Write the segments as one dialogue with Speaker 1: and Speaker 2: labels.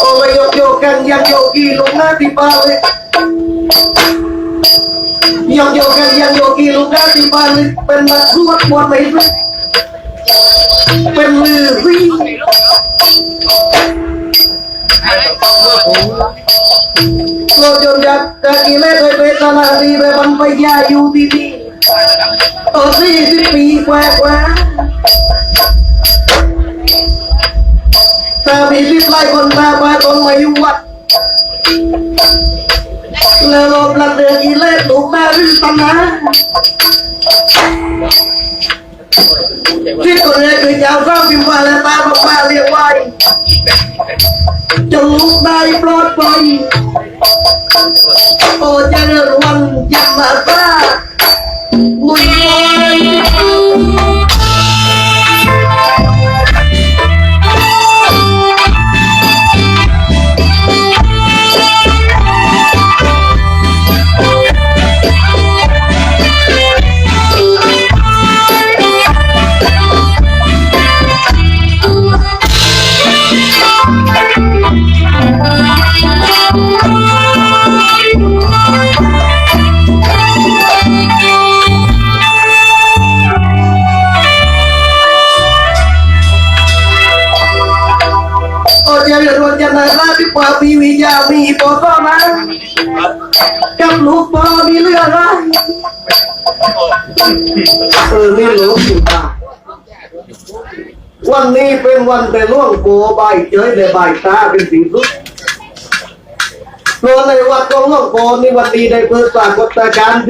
Speaker 1: โอ้ยโยกโยกกันยังโยกีลงหน้าที่บ้านเลยโยกโยกกันยังโยกีลงหน้าที่บ้านเลยเป็นมาครวดหมดเลยเป็นมือวิ่งโลจนยักกะกิเลสไปเป็นตลาดีไปบันไปยาอยู่ที่นี่โอ้สี่สิบปีกว่า ว่าถ้ามีสิบไล่คนมาบ้านตรงมาอยู่วัดแล้วลบละเดือกิเลสลูกแม่รื่นตำนะที่คนแรกคือเจ้าสร้างพิมพ์ว่าและตาบอกมาเรียกไว้จงลุกได้ปลอดภัยโอ้เจริญวันยำมาซาลุยไว้โริญวันยำมาซาที่ป่าปีวิญญามีปอก็มากับลูกปอมีเรื่องอะไรเออนี่หลวงปู่ตาวันนี้เป็นวันแต่ล่วงโกใบายเฉยแต่ใบตาเป็นสิ่งสุดเพราะในวัดของหลวงโกนี่วันนี้ได้เปิดปรากฏการณ์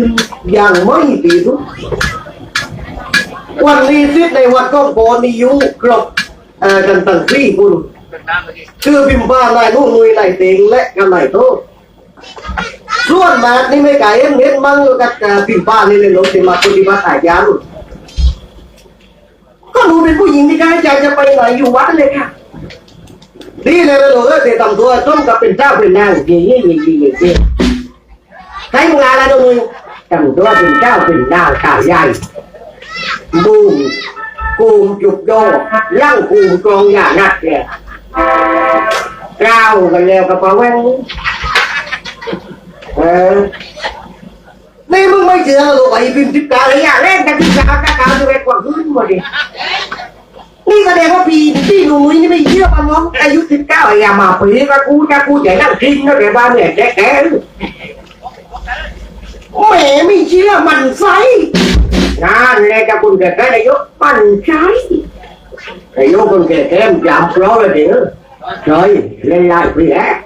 Speaker 1: อย่างไม่ตีสุดวันนี้สิในวัดของโกนี่ยู่ครบเอ่อกันตั้งสี่คน คือพิมพ์บ้านายนุ่นนุยนายเตงและกันนายโตส่วนมากนี่ไม่ไก่เห็นเห็นมั่งอยู่กับพิมพ์บ้านนี่เลยลงที่มาปฏิบัติอาญาลุก็หนูเป็นผู้หญิงที่กายใจจะไปไหนอยู่วัดเลยค่ะดีเลยนะหนูเออเดี๋ยวทำตัวต้มกับเป็นเจ้าเป็นนางเยี่ยเย่เย่เย่เย่ใครมึงอะไรดูมึงทำตัวเป็นเจ้าเป็นนางข่าวใหญ่บูมกูมจุกโยย่างกูมกรองยานัดเนี่ย เก้ากันแล้วกับปะแว่งเออนี่มึงไม่เชื่อหรอกไอ้พิมพ์ทิพย์กาเลยอะเล่นกันที่กาวกาวกาวจะไปกว่าขึ้นหมดดินี่แสดงว่าพี่พี่หนุ่ยนี่ไม่เชื่อป่ะน้องอายุสิบเก้าอย่ามาปีก็กูจะกูจะนั่งกินนะเดี๋ยวบ้านเนี่ยแกแกแหมไม่เชื่อมันไส้นั่นแหละจะคุณแกแกนายกมันใช่ thì vô con kìa kem chạm đó là kìa trời lên lại quỷ hát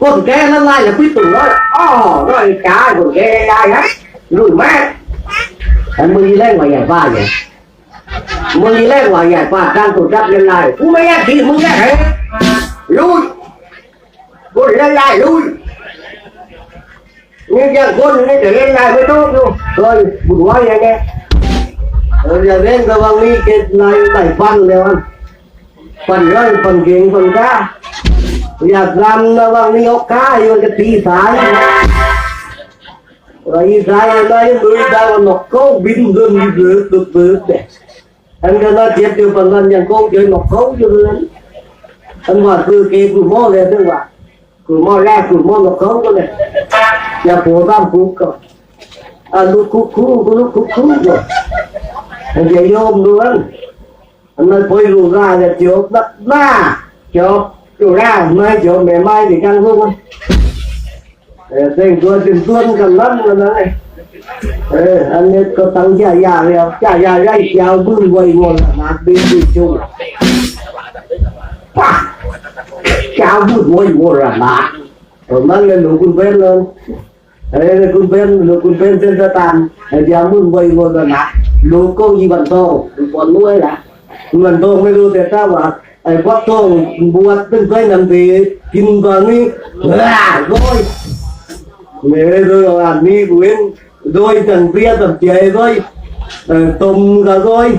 Speaker 1: con kê nó lại là quý tử đó. Ồ rồi cả con kê lên lại hát lùi mát anh mới đi lên ngoài nhà pha vậy. Mới đi lên ngoài nhà pha đang tổ chức lên lại cú mấy anh chị muốn nghe hết lùi con lên lại lùi nhưng giờ con lên để lên lại mới tốt luôn. Rồi buồn quá vậy nghe. Rồi giờ lên các bạn nghĩ cái này bảy phần đều ăn Phần rơi, phần kiến, phần cá Giờ làm các bạn nghĩ ốc cá hay cái tí sái Rồi sái này mới đang còn nó có bình dân đi rước được rước đấy Anh cái nó chết được phần lần nhận con chơi nó có chứ lên Anh hỏi cứ kê cứ mô lên tức là Cứ mô ra cứ mô nó có chứ lên Giờ bố tam cú cơ. À lúc cú cú, lúc cú cú rồi ออย่าเล่นกับวังนี้เกิดไล่ไล่ฟันเลยวันฟันเลยฟันเก่งฟันกล้า อยากรำนะว่ามีโอกาสอยู่กับตีสายไอ้สายอะไรมือดาวน์ก็บินเดินอยู่เดือดเดือดเด็กอันก็น่าเจ็บอยู่บางวันยังก็เจอนกเขาอยู่เลยอันว่าคือเกย์กูมอเลยถึงว่ากูมอแรกกูมอนกเขาก็เลยอย่าปวดบ้ามคุกก็อ่ะลูกคุกคุกลูกคุกคุกก็อันจะโยมด้วยอันนั้นพอยรู้ราจะจบนักหน้าจบ chủ ra mai chỗ mẹ mai thì căng không ờ tình tôi tình tuân cầm lắm rồi đấy ờ anh ấy có tăng trả già rồi trả già ra chào bưng quay nguồn mà đi đi chung pa chào bưng quay nguồn là mà rồi mang lên lũ quân bên lên ờ quân bên lũ quân bên trên ra tàn chào bưng quay nguồn là mà lúc ko yi ban to còn nuôi đã, ngần to mới lu để ta mà ai quát to buat bên tay nằm thì kim vàng đi là rồi. Mẹ rồi làm đi quên rồi thằng kia thằng kia rồi. Ờ, tôm cả rồi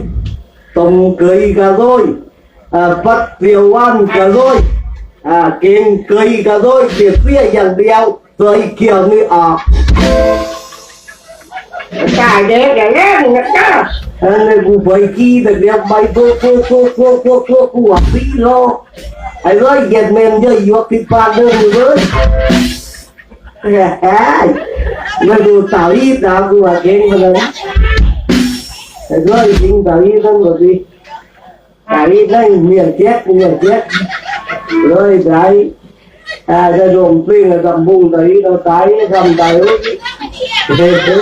Speaker 1: tôm cưới cả rồi à, bắt tiêu ăn cả rồi à, kim cưới cả rồi việc kia dần đeo rồi kiểu như à ờ. Cadê? Galera, minha cara. Ana gubaikida, minha mãe, pô, pô, pô, pô, pô, pô, pô, pilo.
Speaker 2: Aí vai, get men,
Speaker 1: já, eu que pagando, né? Ai, nó đồ tàu ít, tàu của bà kênh mà đâu. Rồi, dính tàu ít, nó ngồi đi. Tàu ít, nó miền chết, miền chết.
Speaker 2: Rồi, cái, à, cái đồn tuyên là dầm bùng tàu ít, nó tái, dầm tàu ít. Về chứ.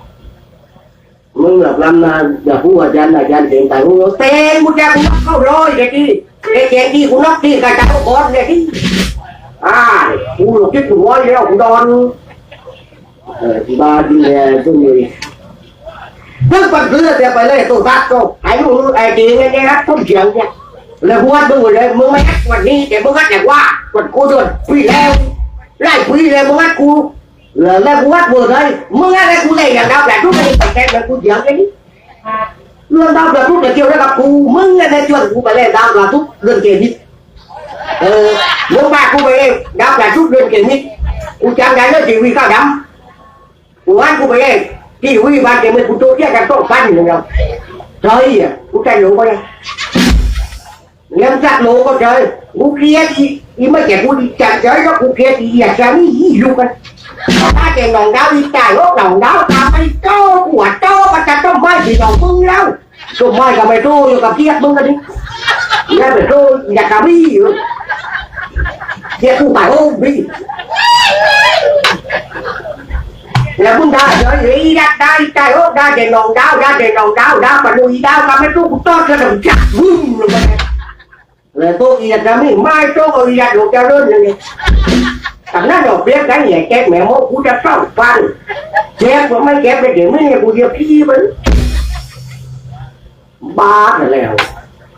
Speaker 1: มึงหลับลำนาอย่าพูดอาจารย์อาจารย์เสียงแต่กู
Speaker 2: Tên của cha cũng nóc câu rồi Lệ tỷ Lệ chén đi cũng nóc đi Cả cháu con Lệ tỷ À Cô lục chết cũng ngói đâu Cũng đòn
Speaker 1: เออที่บ้านที่แม่ช่วงนี้เพิ่งปัดเรือแต่ไปเลยตัวตัดก็
Speaker 2: Hãy luôn Ai chị nghe nghe hát không chuyện nha
Speaker 1: แล้วหัวมึงหมดเลย
Speaker 2: มึงไม่ฮัดวันนี้แต่มึงฮัดแต่ว่าวันกูโดนปีแล้วไล่ปีแล้วมึงฮัดกู
Speaker 1: แล้วแล้วหัวมึงเลย
Speaker 2: มึงฮัดกูเลยอย่างดวแต่ทุกคนนี้เดี๋ยวนี้
Speaker 1: เรื่องวกระทุกจะเกี่ยวกับกูมึงเนี่ยได้วไล่วิ่งเกมนี้
Speaker 2: เออมึงมากูไปเลยดกู là kuat boleh mengarah kulai yang kau dah tu dari pakai dan ku dia ni luôn đau là chút để kêu nó gặp cú mưng là thế chuẩn cú bà lên đau là chút lên kề đi. Ờ ba cú
Speaker 1: bà em
Speaker 2: đau là chút lên kề đi. Cú chán gái nó chỉ huy cao đắm cú ăn cú bà em chỉ huy ban kề mình cú tôi kia cả tổ phan gì đâu trời à cú chạy lỗ coi em chặt lỗ coi trời. Cú kia thì, ý mà chạy cú chặt trời nó cú kia thì à chán ý dục anh ถ้าเก่งหนองดาวอีจ่ายโลกหนองดาวตามไปโจ้หัวโจ้ก็จะต้องไม่สิหนองมึงแล้ว
Speaker 1: tôi mai cả mày tôi กับเพียกมึงกันดิ
Speaker 2: แล้วไปโจ้อยากจะมีอยู่
Speaker 1: เพียกกูไปโอ้พี่
Speaker 2: แล้วมึงได้เฉยอีดักได้จ่ายโลกได้เก่งหนองดาวได้เก่งหนองดาวดาวมาลุยดาวมาไม่รู้กูต้อนกระดมจักบึ้มลงไป
Speaker 1: là tôi gì là mình
Speaker 2: ไม่โจ้ก็อยากลูกจะเริ่มเลยแต่นั่นดอกเบี้ยกันใหญ่แก๊กแม่โมกูจะต้องฟันแก๊กว่าไม่แก๊กไปเดี๋ยวมึงเนี่ยกูเดียวพี่มัน
Speaker 1: ba rồi lèo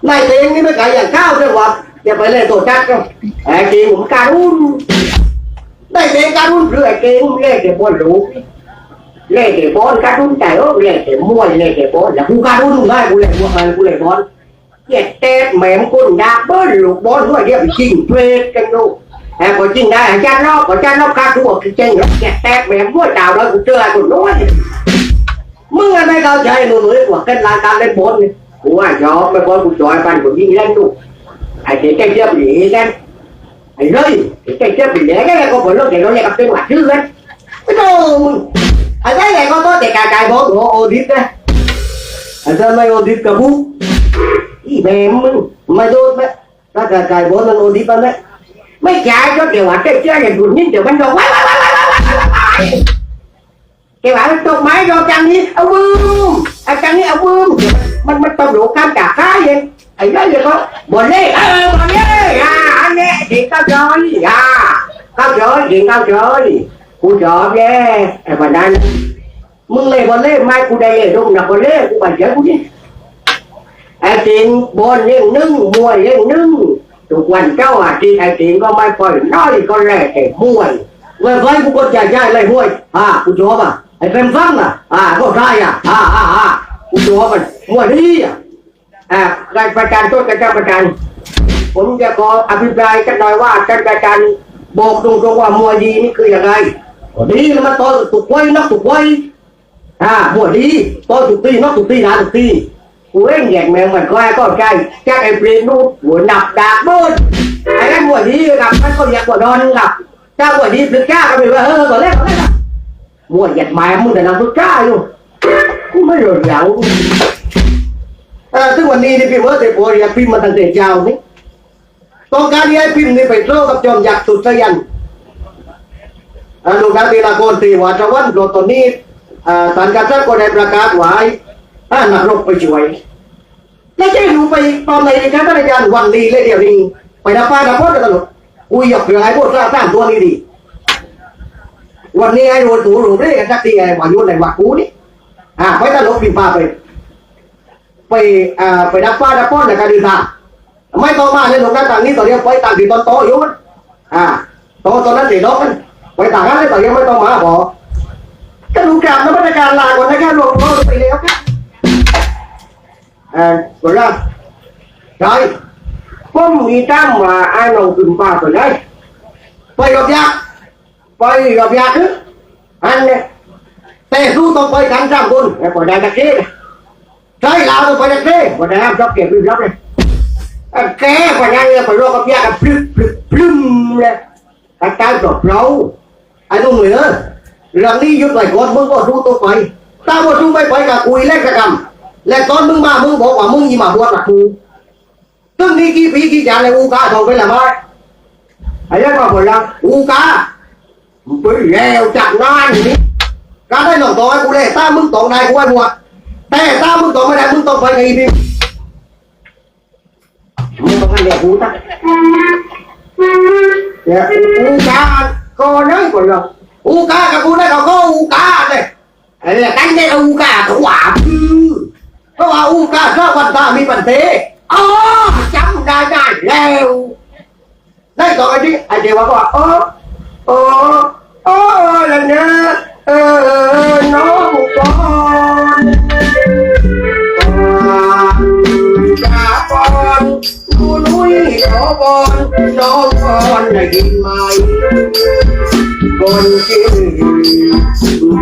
Speaker 1: này tiền như mấy cái dạng cao chứ what giờ phải lên tổ chắc không
Speaker 2: ไอ้จริงผมการุ้น
Speaker 1: đây tiền cao luôn
Speaker 2: เรื่อยเก่งเล่เก็บบอลลูกเล่เก็บบอลการุ้นใจโอ้เล่เก็บมวยเล่เก็บบอลแล้วกูการุ้นได้กูเล่บอลกูเล่บอลเจ็ดเตะแหม่มกุนดาบอลลูกบอลด้วยเดี๋ยวจริงเทรดกันดูแต่ก็จริงได้อาจารย์นอกอาจารย์นอกการทั่วคือจริงแล้วเจ็ดเตะแหม่มมวยดาวแล้วกูเจอกูน้อย
Speaker 1: มึงอะไรเขาใจหนูหนูกว่ากันลานก
Speaker 2: em có chừng đây cha nó có cha nó ca thuộc cái chân nó kẹt tẹt về mua tàu đó cũng chưa cũng nói. Mừng anh mấy cao chơi mười mười của cái lan cao lên bốn. Của anh cho mấy con cũng chọi phần của đi lên đủ. Anh thấy cái kia bị lên anh rơi cái kia bị lé cái này có phải lúc để nó nhẹ gặp tên quả chứ đấy,
Speaker 1: cái đồ anh thấy này có tốt thể cài cài bốn của ô đít đấy anh ra mấy ô đít
Speaker 2: cả bú ý mẹ mừng
Speaker 1: mày rồi đấy, ta cài cài bốn lên ô đít đấy
Speaker 2: mấy chạy cho kiểu ảnh cái chơi này đùn nhìn tiểu bên đầu quái quái quái quái quái quái kiểu ảnh tông máy do trang đi ông bươm à trang đi ông bươm mình mình tông đủ cam cả khá vậy. Ấy nói gì không buồn đi. À buồn đi. À anh nè thì tao chơi, à tao chơi thì tao chơi, cú chó nhé em bà đang mừng lê bà lê mai cú đây lê đông nạp bà lê cú bà chơi cú đi. Em tin bồn lên nưng mùi lên nưng. ทุกวันเจ้าอาทีไอ้ทีก็ไม่ปล่อยน้อยก็แร่แต่ม้วยเว้ยไฟกูก็ย้ายเลยห้วยอ่ากูชอบอะไอ้เป็นฟังอะอ่าก็ได้อะอ่าอ่าอ่ากูชอบมันม้วย
Speaker 1: นี่อะ
Speaker 2: อ่าการประการต้นการประการผมจะขออภิปรายกันหน่อยว่าการประการบอกตรงๆว่ามวยดีนี่คือยังไง
Speaker 1: ดีมันต่อถูกไว้นักถูกไว้อ่ามวยดีต่อถู
Speaker 2: ก
Speaker 1: ตีนักถูกตีนะถูกตี
Speaker 2: เองแยกแมงมันก็ให้ก็ใจจากไอ้เปรนูหัวหนับดาบเบิ้ลไอ้นั่นมวดีกับมันก็อยากกว่านอนกับเจ้ามวดีพลึกจ้าก็ไปว่าเออตอนแรกตอนแรกอะมวหยัดหมายมึงแต่นำพลึกจ้าอยู่กูไม่รู้อย่าง
Speaker 1: à tức là đi đi phim mới thì bộ thì phim mà thằng để chào đấy còn cái đi phim thì phải trâu gặp chồng giặc tụt say dần à lúc đó thì là con thì hòa cho วัน rồi t อนนี้อ่าสันกษัตริย์ก็ได้ประกาศไว้ ถ้านักไปช่วย แล้วจะรู้ไปตอนไหนครับท่านอาจารย์วันนี้เลยเดี๋ยวนี้ไปดับฟ้าดับพ่อกันตลอดอุ้ยหยอกเหลือไอ้พวกสร้างตัวนี้ดี วันนี้ไอ้โรนถูรูเร่กันสักทีไอ้วายุในวักกูนี่อ่าไปตลกปีฟ้าไป ไปอ่าไปดับฟ้าดับป้อนในการดินทาไม่ต้องมาเลยหลงนั้นต่างนี้ตอนนี้ไปต่างที่ตอนโตอยู่มันอ่าโตตอนนั้นเสีดอกมันไปต่างกันเลยตอนนี้ไม่ต้องมาบอก็ดูกราบนมัสการลาก่อนนะครับหลวงพ่อไปแล้วครับ gọi là rồi không nghĩ ta mà ai nào tìm bà rồi đây bây gặp giác bây gặp giác chứ. Anh tê du tôi bây thắng ra quân bởi đại đặc chế trời, lão tôi bây đặt chế bỏ đại làm dốc kiểm lưu dốc này. Ké phải nhanh phải lo gặp giác là plum plum này. Anh ta đổ lâu anh không nữa lần đi giúp lại con muốn bỏ xuống tôi phải ta bỏ xuống bay bay cả cùi lên cả cầm. แล้วตอนกับกรรมและตอนมึงมามึงบอกว่ามึงยี่มาบวชหลักกูตึ้งนี้กี่ปีกี่จานเลยอูกาส่งไปละไม้ไอ้เรื่องมาหมดแล้วอูกาไปแล้วจัดงานอย่างนี้การได้หน่องต่อให้กูเลยถ้ามึงตองได้กูให้บวชแต่ถ้ามึงต่อไม่ได้มึงต้องไปไงพี่มึงต้องไปเรียกกูตั้งเนี่ยอูกาก็น้อยกว่าเราอูกากับกูได้ก็ก็อูกาเลยไอ้เนี่ยกันได้อูกาก็หวาพื้ ราะว่าอูกาชอบวันตามีปัญเทอ๋อจำได้ได้แล้วได้ต่อไปนี้ไอเดียวว่าโอ้โอ้โอ้แล้วนะเออน้องก่อนจาบอนดูนุ้ยขอบอนน้องก่อนได้ยินไหม คนที่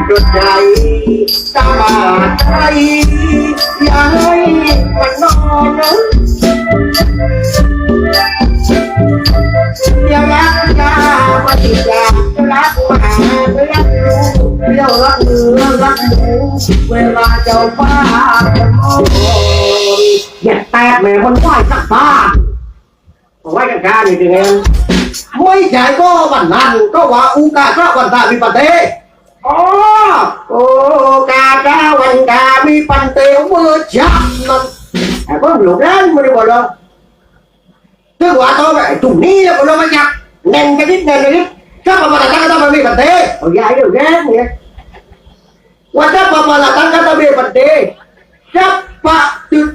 Speaker 1: จดใจตาใจอย่าให้มันนอนนะเดี๋ยวรักยามาติดยาจะรักมาไม่รักรู้เดี๋ยวรักเนื้อรักหมูเวลาเจ้าป้าจะมองอย่าแตกแม่คนไหวสักบ้า quay cạnh ca thì tiếng em mấy trái có bản nan có quá u ca ca bản ta bị bản thế. Có ô ca ca bản ca bị bản thế, ông mơ chạm lắm. À có một lúc đó mà đi vào đâu cứ quá to vậy tụng ni là có đâu mà nhập nèn cái đít nèn cái đít. Chắc mà tăng cái tao bị bản thế. Ở dài đều ghét nhỉ quan chắc mà tăng cái tao bị bản thế. Chắc bạn tự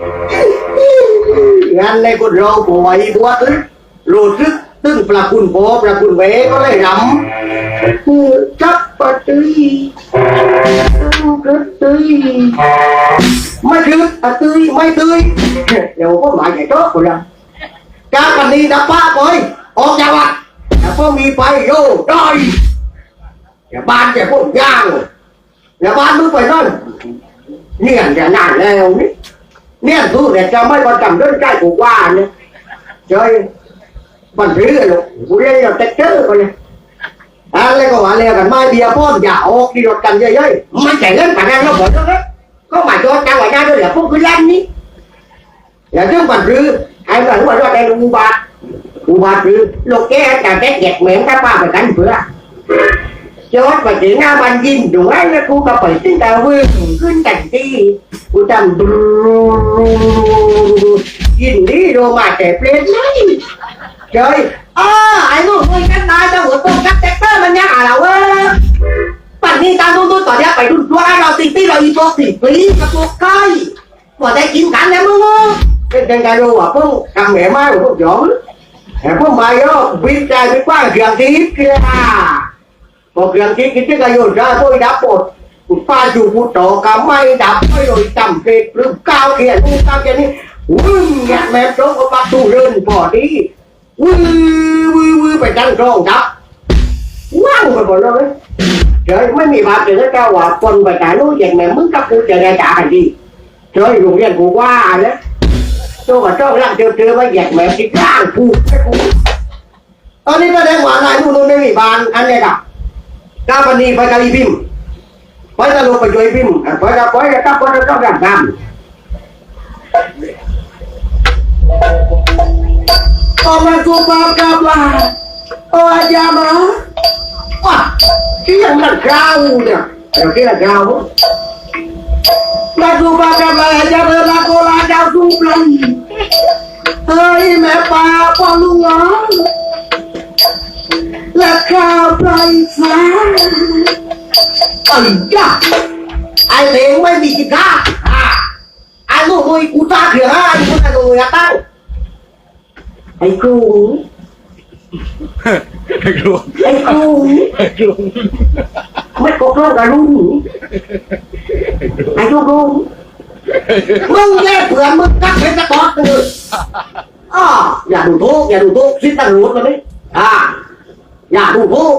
Speaker 1: mà từ ngàn này con rau của ấy búa tức rồi tức tức là คุณโป๊ là คุณเวก็เลยรำ chắc mà tư ตึ้งตึ้งไม่ตึ้งอะตึ้งไม่ตึ้งเดี๋ยวก็หมายใหญ่โตคนละการกันดีดับป้าปอยออกจากวัดแต่พอมีไปโย่ดอยอย่าบ้านอย่าพวกย่างอย่าบ้านมึงไปนั่นเนี่ยจะนานแล้วนี่ เนี่ยดูเนี่ยจะไม่ประจำเรื่องใกล้กูว่าเนี่ยจ้ยบันทึกเลยลูกกูเรียนอย่างเต็กเจอคนเนี่ยอะไรก็ว่าแล้วกันไม่เบียร์ป้อนอย่าออกที่รถกันเยอะๆมันแต่เล่นปานนั้นเราบอกแล้วก็หมายถึงจังหวะนั้นด้วยแหละพวกคือเล่นนี่อย่าเรื่องบันรื้อไอ้บันว่าเราได้อุบาทอุบาทหรือโลกแก่แต่แตกเหยียดเหม็นถ้าป้าไปกันเพื่อ ยอดไปถึงหน้าบันยินดูไอ้แล้วกูก็ไปถึงตาวิ่งขึ้นกันที่กูจำดูยินดีโรมาแต่เปลี่ยนไม่เจยอ้อไอ้พวกมึงกันตายจะหัวต้มกันแท็กเตอร์มันยังอะไรวะปัดนี้ตาตุ้นตุ้นตอนนี้ไปดุนตัวเราติงตี้เราอีตัวสี่ปีกับตัวใกล้พอได้กินกันแล้วมึงเป็นยังไงรู้ว่าพวกกำแหม่ไม้พวกหยองแต่พวกมาเยอะวิ่งใจไปกว้างเกือบทิพย์เไปตั้งกล้องครับว่างไปหมดเลยเ trời ไม่มีบาปเจอเจ้าว่าคนไปจ่ายรู้อย่างแม่มึงกับกูจะได้จ่ายดีเ trời โรงเรียนกูว่าเนี่ยตัวกับเจ้าร่างเจอเจอมาแยกแม่ที่ร่างกูตอนนี้ก็ได้หวานนายนู่นนู่นไม่มีบานอันนี้กับ Kapan ni pagali bim? Pada lu pejoi bim, ah, pada pada tak pada Kapan gam. Paman ku pagkablah. Oh aja mah. Wah, kira kau dia. Kira kira gau. Lagu pagkablah aja lagu lagu dublan. Hai Hei, mepa, luang. Jauh sumplan. Hei mepa palungan. Lah kau baik
Speaker 2: ไอ้ยะไอ้เลงไม่มีกินข้าวอ่าไอ้ลูกลุยกูตาเถื่อนไอ้คนไอ้ลูกลุยตั้งไอ้กู
Speaker 3: ครู
Speaker 2: ไอ้กู
Speaker 3: ครู
Speaker 2: ไม่กกเลิกกับลุงไอ้ลูกลุงมึงแย่เผื่อนมึงกักเป็นตะกอกเลยอ่าอย่าดูทุกอย่าดูทุกสิ้นตั้งรุ่นเลย อ่าอย่าดูทุก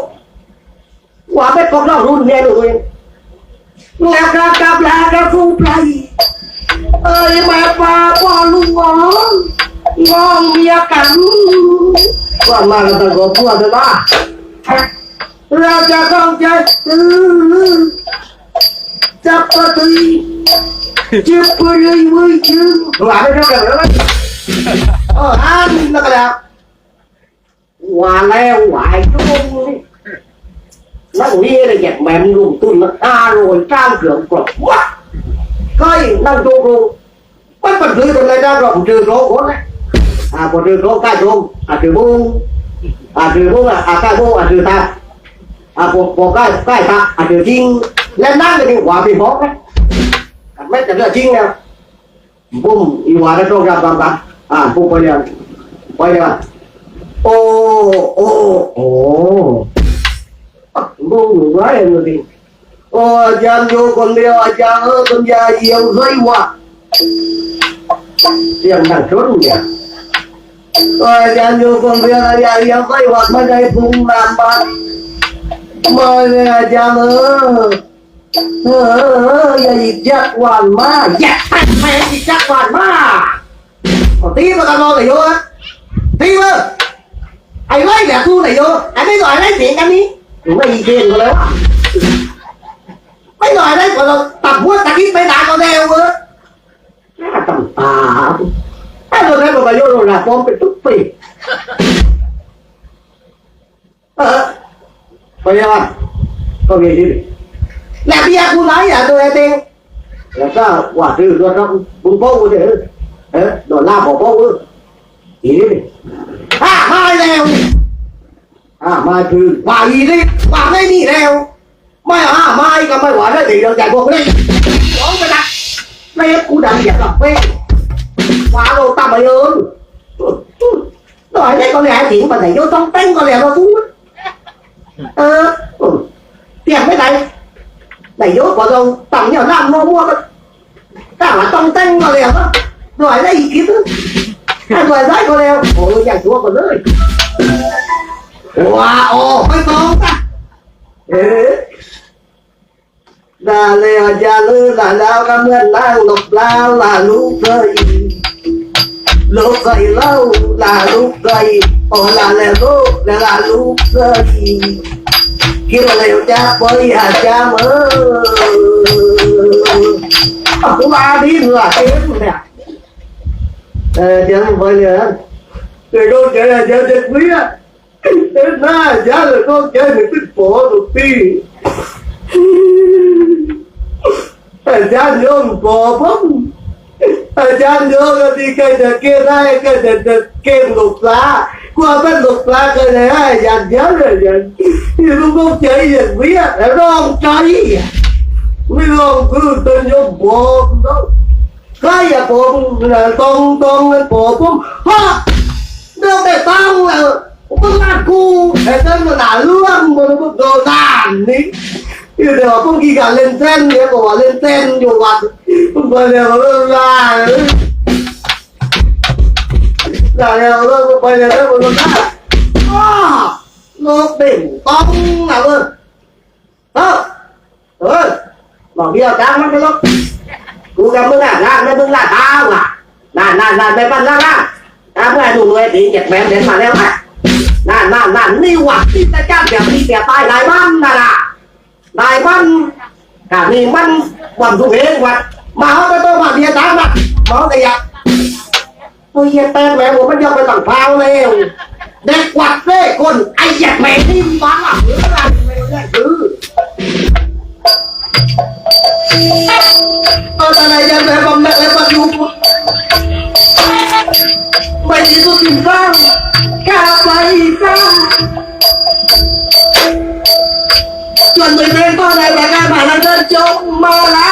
Speaker 2: ว่าไม่กกเลิกรุ่นเนี่ยเลยแล้วก็กลับแล้วก็ฟูไปเอ้ยแม่ป้าพ่อลุงงอนงองเมียกัน
Speaker 1: ว่ามาแล้วต้องขอพูดเลยว่า
Speaker 2: เราจะต้องใจตื้อจับประตูจับไปเลยมือชื่อ
Speaker 1: หลานไม่ชอบแบบนั้น
Speaker 2: เอออันแล้วก็แล้ว quả leo hoài luôn nó nghe là giặt mềm luôn, tôi là ta rồi, trang trưởng còn quá. Coi năng chôn luôn bất phần thứ tôi lấy ra rộng trừ rỗ của này à còn trừ rỗ cái chôn à trừ buông à trừ buông à à cai buông à trừ ta à còn còn cái cái ta à trừ chiên lên nát cái quả bị bóp đấy. Mấy cái là chiên nào. Buông y quả nó trôn ra bằng bằng à buông coi nè coi nè Ồ, ồ, ồ. Bố người quá em rồi à, đi. Ồ, à, cha vô con đeo, cha ơ, con cha yêu rơi hoa. Tiền thằng chốt nhỉ. Ôi, cha vô con đeo, cha yêu rơi quá, mà đây phung làm bát. Mời cha ơ. Ờ, ờ, giờ gì chắc hoàn ma, chắc thằng mẹ gì chắc hoàn ma. Còn tí mà tao lo cái vô á. Tí mà ai lấy mẹ thu này vô ai mới gọi lấy tiền cái đi. Đúng là gì tiền của nó mấy người đấy còn tập quá ta kiếm mấy đá con đeo nữa nó là tầm tà. Thế rồi đấy bà vô rồi là con bị tức phì. Ờ. Bây giờ có nghe gì là bia cô nói là tôi em là sao? Quả trừ nó trong bùng bông thế đó la bỏ bông ตัดแม่หยิบยักหวามาเอาตีมากันนอนไหนโยอะตีมาไอ้ไว้แบบกูไหนโยไอ้ไม่หน่อยได้เสียงกันนี้ไม่อีเกนกันแล้ว ไม่หน่อยได้ก่อนเราตัดหัวตะกี้ไปด่าก็แนวเว้ยน่าตำตาไอ้ตัวนั้นมันมาโยนเราละป้อมเป็นตุ๊กปีเออ
Speaker 1: bây giờ có gì đi
Speaker 2: là bia cô nói là tôi tiền
Speaker 1: là sao quả trừ cho trong bún bông để đấy đồ la bỏ bông ư ý đi
Speaker 2: à hai leo
Speaker 1: à mai trừ
Speaker 2: bà gì đi ถ้าเกิได้ก็แล้วโอ้ยอยากตัวก็เลยว้าโอ้ไม่ต้องจ้ะเออลาเลยอย่าลือลาแล้วก็เมื่อล้างหลบแล้วลาลูกเลยลูกเลยเล่า
Speaker 1: ลาลูกเลยโอ้ลาแล้วลูกแล้วลาลูกเลยคิดว่าเลี้ยจะป
Speaker 2: ล่อยอาจา
Speaker 1: มเออกูมาดีเหรอเอ็มเนี่ย ત્યાં બોલે એડો ગયા જ્યાં જે ગયા ના જ્યાં લોકો bông, નીતિ પહોંચ હતી જ્યાં લોક બોબમ જ્યાં લોક હતી કે ધકે રાય કે ધકે લોકલા qua bên luật la cái này ai dành giáo rồi dành thì lúc ông chạy dành biết là nó ông cháy mấy ông cứ tên vô bồn đó. Kaya kong tong tong po pum ha đâu để tao là cũng là cu thế nên mà đã lương mà nó bước đầu đàn đi Yêu đều không ghi cả lên tên nữa của bà lên tên nhiều bạn không có đều là là là đều nó bây là nó là, ra. Nó đỉnh tông nào ơn đó ơi mà bây giờ đang mất cái lúc กูกำมึงอะร่างไม่มึงล่ะตาวอะนั่นนั่นนั่นไปปั้นล่างล่างตาเพื่อนดูเลยตีเจ็ดแมนเดินมาแล้วอะนั่นนั่นนั่นนี่หวัดที่จะจ้างแบบนี้แบบตายหลายบ้านน่ะล่ะหลายบ้านกะนี่มันวันทุกเองวัดมาเอาไปตัวมาเดียตามมาหมอแต่อยากตัวเหี้ยแตกแม่ผมมันยังไปต่างพาวแล้วเด็กวัดเล่คนไอ้เหยียดแม่ที่บ้านอะหรืออะไรไม่ได้คือ
Speaker 2: Όταν αγιάζω έπαμε λεπαντούκο Μαγίζω την πάνω Καπαήτα Cuando llego de la cama la noche mala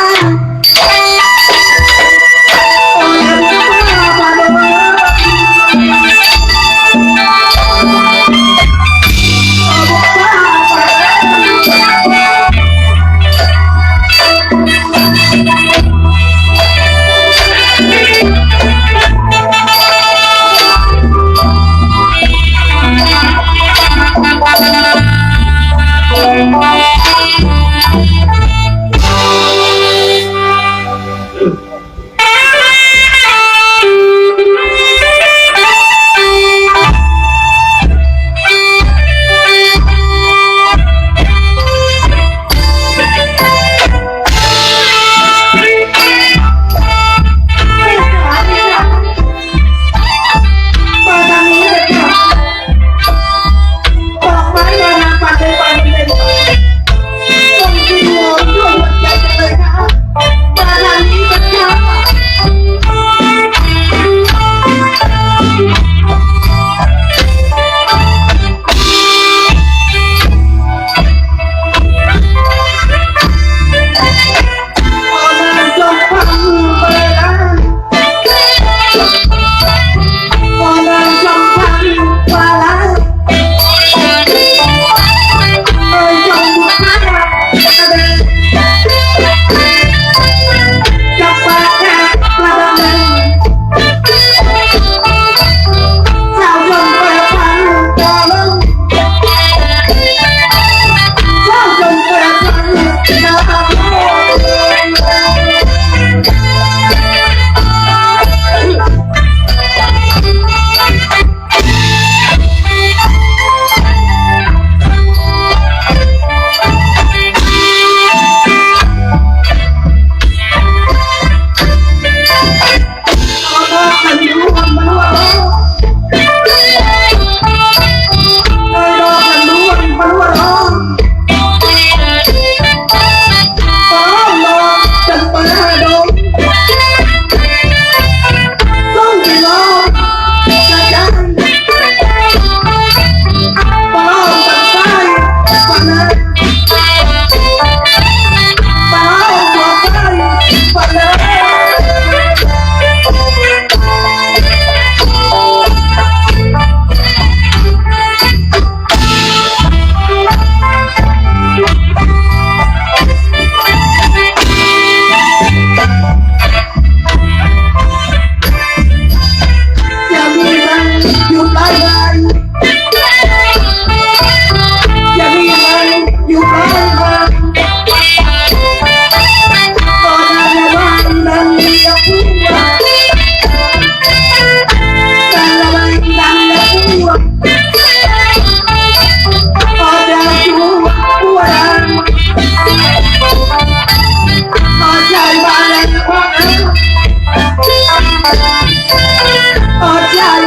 Speaker 2: Yeah.